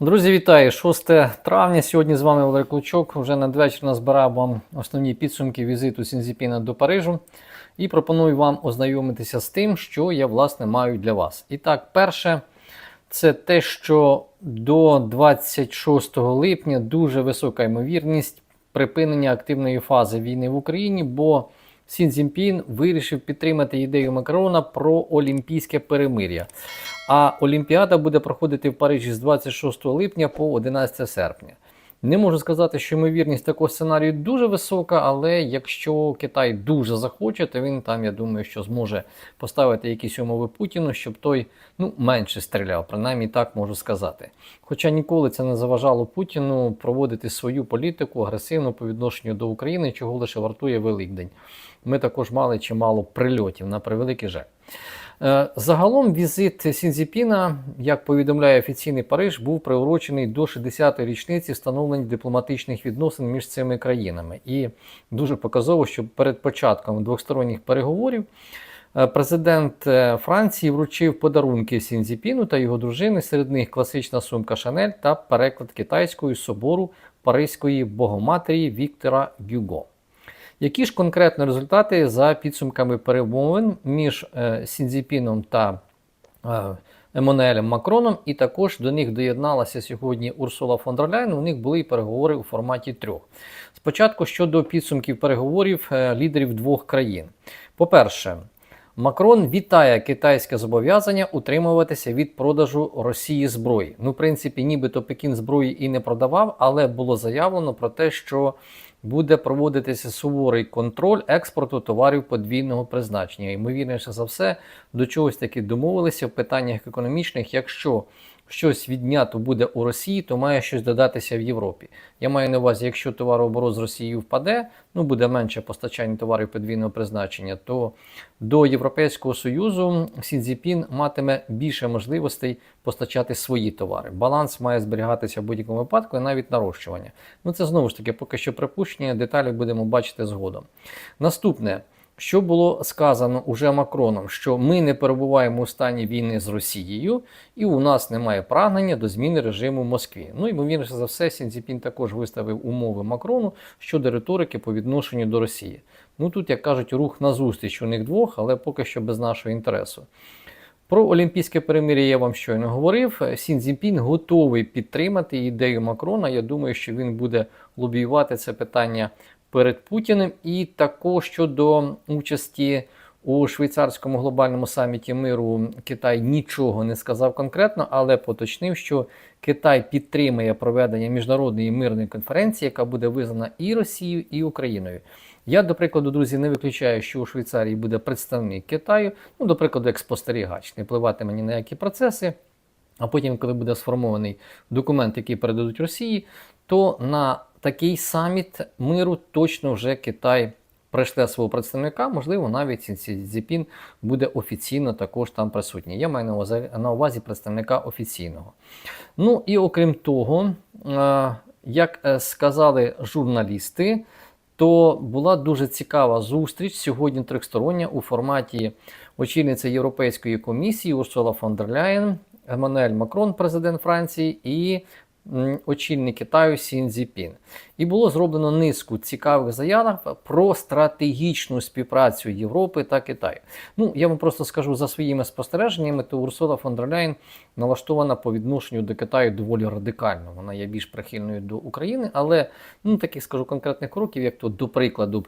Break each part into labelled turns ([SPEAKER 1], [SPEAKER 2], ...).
[SPEAKER 1] Друзі, вітаю! 6 травня. Сьогодні з вами Валерій Клочок. Вже надвечір назбирав вам основні підсумки візиту Сінзіпіна до Парижу і пропоную вам ознайомитися з тим, що я власне маю для вас. І так, перше, це те, що до 26 липня дуже висока ймовірність припинення активної фази війни в Україні, бо Сін Цзіньпін вирішив підтримати ідею Макрона про олімпійське перемир'я. А Олімпіада буде проходити в Парижі з 26 липня по 11 серпня. Не можу сказати, що ймовірність такого сценарію дуже висока, але якщо Китай дуже захоче, то він там, я думаю, що зможе поставити якісь умови Путіну, щоб той ну, менше стріляв, принаймні так можу сказати. Хоча ніколи це не заважало Путіну проводити свою політику агресивну по відношенню до України, чого лише вартує Великдень. Ми також мали чимало прильотів на превеликий жаль. Е, Загалом візит Сінзіпіна, як повідомляє офіційний Париж, був приурочений до 60-ї річниці встановлення дипломатичних відносин між цими країнами. І дуже показово, що перед початком двосторонніх переговорів е, президент е, Франції вручив подарунки Сінзіпіну та його дружини. Серед них класична сумка Шанель та переклад китайської собору Паризької богоматері Віктора Гюго. Які ж конкретно результати за підсумками перемовин між е, Сінзіпіном та е, Еммануелем Макроном, і також до них доєдналася сьогодні Урсула фон дер Ляйн, У них були і переговори у форматі трьох. Спочатку щодо підсумків переговорів е, лідерів двох країн. По-перше, Макрон вітає китайське зобов'язання утримуватися від продажу Росії зброї. Ну, в принципі, нібито Пекін зброї і не продавав, але було заявлено про те, що буде проводитися суворий контроль експорту товарів подвійного призначення. Ймовірніше за все, до чогось таки домовилися в питаннях економічних, якщо щось віднято буде у Росії, то має щось додатися в Європі. Я маю на увазі, якщо товарооборот з Росією впаде, ну буде менше постачання товарів подвійного призначення, то до Європейського Союзу Сінзіпін матиме більше можливостей постачати свої товари. Баланс має зберігатися в будь-якому випадку і навіть нарощування. Ну це знову ж таки поки що припущення, деталі будемо бачити згодом. Наступне. Що було сказано уже Макроном, що ми не перебуваємо у стані війни з Росією, і у нас немає прагнення до зміни режиму в Москві. Ну ймовірніше за все, Сінціпін також виставив умови Макрону щодо риторики по відношенню до Росії. Ну тут, як кажуть, рух на зустріч у них двох, але поки що без нашого інтересу. Про олімпійське перемир'я я вам щойно говорив. Сін Цзіньпін готовий підтримати ідею Макрона. Я думаю, що він буде лобіювати це питання перед Путіним. І також щодо участі у швейцарському глобальному саміті миру Китай нічого не сказав конкретно, але поточнив, що Китай підтримує проведення міжнародної мирної конференції, яка буде визнана і Росією, і Україною. Я, до прикладу, друзі, не виключаю, що у Швейцарії буде представник Китаю, ну, до прикладу, як спостерігач, не впливатиме ні на які процеси. А потім, коли буде сформований документ, який передадуть Росії, то на такий саміт миру точно вже Китай прийшле свого представника, можливо, навіть Цзіпін буде офіційно також там присутній. Я маю на увазі, представника офіційного. Ну і окрім того, е, як е, сказали журналісти, то була дуже цікава зустріч сьогодні трьохстороння у форматі очільниці Європейської комісії Урсула фон дер Ляєн, Еммануель Макрон, президент Франції, і очільник Китаю Сін Цзіпін. І було зроблено низку цікавих заявок про стратегічну співпрацю Європи та Китаю. Ну, я вам просто скажу за своїми спостереженнями, то Урсула фон дер Ляєн налаштована по відношенню до Китаю доволі радикально. Вона є більш прихильною до України, але ну, таких скажу конкретних кроків, як то, до прикладу,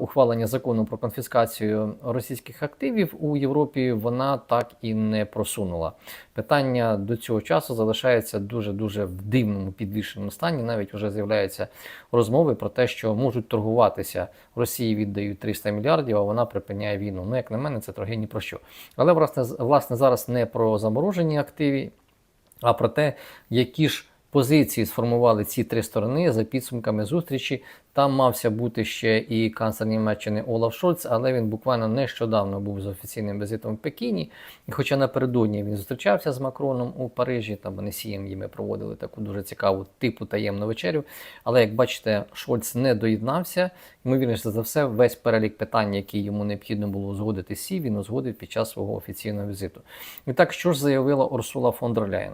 [SPEAKER 1] ухвалення закону про конфіскацію російських активів у Європі, вона так і не просунула. Питання до цього часу залишається дуже дуже в дивному підвішеному стані. Навіть вже з'являються розмови про те, що можуть торгуватися Росії віддають 300 мільярдів, а вона припиняє війну. Ну, як на мене, це торги ні про що. Але власне, власне зараз не про заморожені активи, а про те, які ж позиції сформували ці три сторони за підсумками зустрічі. Там мався бути ще і канцлер Німеччини Олаф Шольц, але він буквально нещодавно був з офіційним візитом в Пекіні. І хоча напередодні він зустрічався з Макроном у Парижі, там вони сієм ми проводили таку дуже цікаву типу таємну вечерю. Але як бачите, Шольц не доєднався. Ймовірніше за все, весь перелік питань, які йому необхідно було узгодити сі, він узгодив під час свого офіційного візиту. І так, що ж заявила Урсула фон дер Ляєн?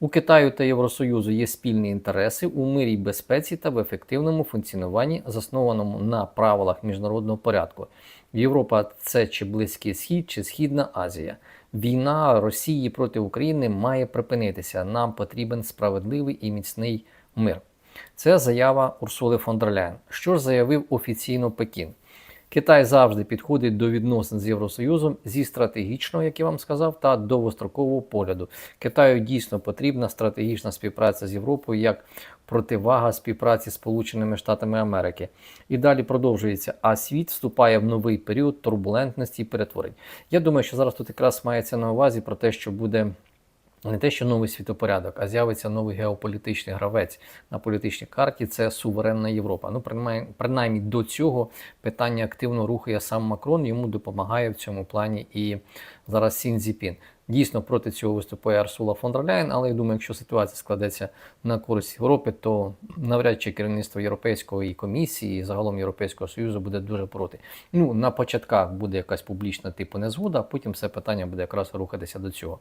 [SPEAKER 1] У Китаю та Євросоюзу є спільні інтереси у мирі безпеці та в ефективному функціонуванні, заснованому на правилах міжнародного порядку. Європа це чи Близький Схід, чи Східна Азія. Війна Росії проти України має припинитися. Нам потрібен справедливий і міцний мир. Це заява Урсули фон дер Ляєн. Що ж заявив офіційно Пекін? Китай завжди підходить до відносин з Євросоюзом зі стратегічного, як я вам сказав, та довгострокового погляду. Китаю дійсно потрібна стратегічна співпраця з Європою як противага співпраці з Сполученими Штатами Америки. І далі продовжується. А світ вступає в новий період турбулентності і перетворень. Я думаю, що зараз тут якраз мається на увазі про те, що буде. Не те, що новий світопорядок, а з'явиться новий геополітичний гравець на політичній карті це суверенна Європа. Ну, принаймні, до цього питання активно рухає сам Макрон. Йому допомагає в цьому плані і зараз Сін Зіпін. Дійсно проти цього виступає Арсула фон дер Ляєн, але я думаю, якщо ситуація складеться на користь Європи, то навряд чи керівництво Європейської комісії загалом Європейського Союзу буде дуже проти. Ну, на початках буде якась публічна типу незгода, а потім все питання буде якраз рухатися до цього.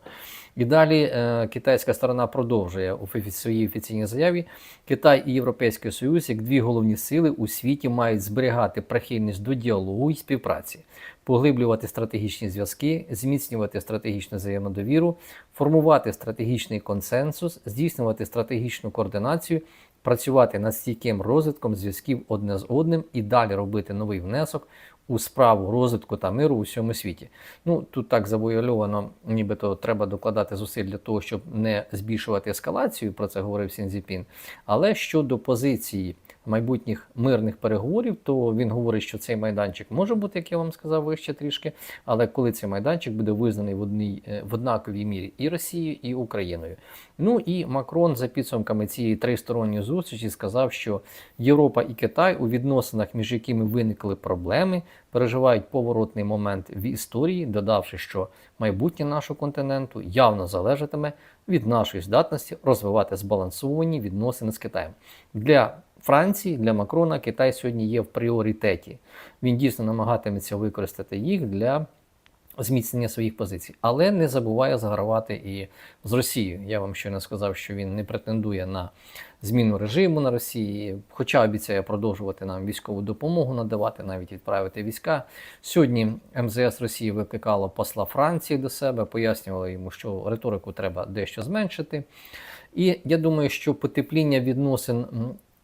[SPEAKER 1] І далі е, китайська сторона продовжує у своїй офіційній заяві. Китай і Європейський Союз, як дві головні сили у світі, мають зберігати прихильність до діалогу і співпраці, поглиблювати стратегічні зв'язки, зміцнювати стратегічну взаємодовіру, формувати стратегічний консенсус, здійснювати стратегічну координацію, працювати над стійким розвитком зв'язків одне з одним і далі робити новий внесок у справу розвитку та миру у всьому світі. Ну тут так завуальовано, нібито треба докладати зусиль для того, щоб не збільшувати ескалацію. Про це говорив Сінзіпін. Але щодо позиції майбутніх мирних переговорів, то він говорить, що цей майданчик може бути, як я вам сказав, вище трішки. Але коли цей майданчик буде визнаний в одній е, в однаковій мірі і Росією, і Україною. Ну і Макрон за підсумками цієї тристоронньої зустрічі сказав, що Європа і Китай у відносинах, між якими виникли проблеми, переживають поворотний момент в історії, додавши, що майбутнє нашого континенту явно залежатиме від нашої здатності розвивати збалансовані відносини з Китаєм. Для Франції, для Макрона Китай сьогодні є в пріоритеті. Він дійсно намагатиметься використати їх для зміцнення своїх позицій, але не забуває загравати і з Росією. Я вам щойно сказав, що він не претендує на зміну режиму на Росії, хоча обіцяє продовжувати нам військову допомогу надавати, навіть відправити війська. Сьогодні МЗС Росії викликало посла Франції до себе, пояснювало йому, що риторику треба дещо зменшити. І я думаю, що потепління відносин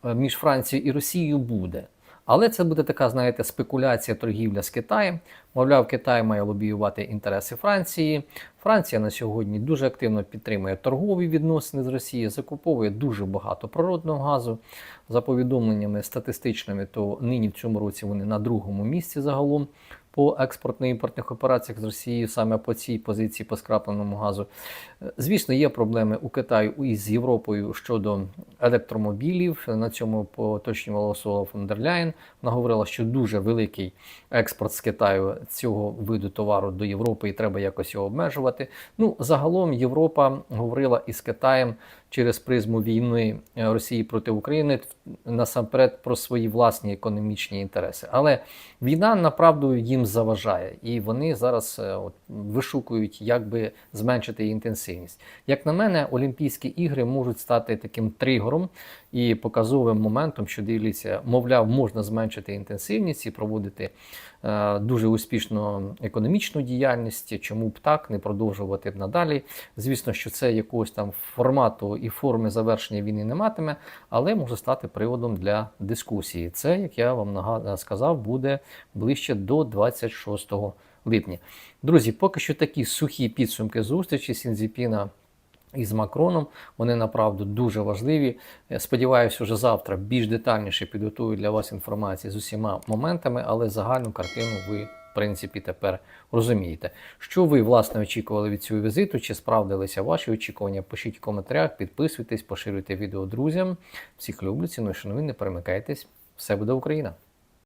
[SPEAKER 1] між Францією і Росією буде. Але це буде така, знаєте, спекуляція торгівля з Китаєм. Мовляв, Китай має лобіювати інтереси Франції. Франція на сьогодні дуже активно підтримує торгові відносини з Росією, закуповує дуже багато природного газу. За повідомленнями статистичними, то нині в цьому році вони на другому місці загалом по експортно-імпортних операціях з Росією, саме по цій позиції по скрапленому газу. Звісно, є проблеми у Китаю і з Європою щодо електромобілів. На цьому поточнювала Соло фон дер Ляєн. Вона говорила, що дуже великий експорт з Китаю цього виду товару до Європи і треба якось його обмежувати. Ну, загалом Європа говорила із Китаєм через призму війни е, Росії проти України насамперед про свої власні економічні інтереси. Але війна направду їм заважає, і вони зараз е, от, вишукують, як би зменшити її інтенсивність. Як на мене, Олімпійські ігри можуть стати таким тригером і показовим моментом, що дивіться, мовляв, можна зменшити інтенсивність і проводити дуже успішну економічну діяльність. Чому б так не продовжувати надалі? Звісно, що це якогось там формату і форми завершення війни не матиме, але може стати приводом для дискусії. Це, як я вам сказав, буде ближче до 26 липня. Друзі, поки що такі сухі підсумки зустрічі Сінзіпіна із Макроном. Вони направду дуже важливі. Я Сподіваюся, вже завтра більш детальніше підготую для вас інформацію з усіма моментами, але загальну картину ви. В принципі, тепер розумієте, що ви власне очікували від цього візиту, чи справдилися ваші очікування? Пишіть в коментарях, підписуйтесь, поширюйте відео друзям. Всіх люблю, ціную, шановні, не перемикайтесь. Все буде Україна!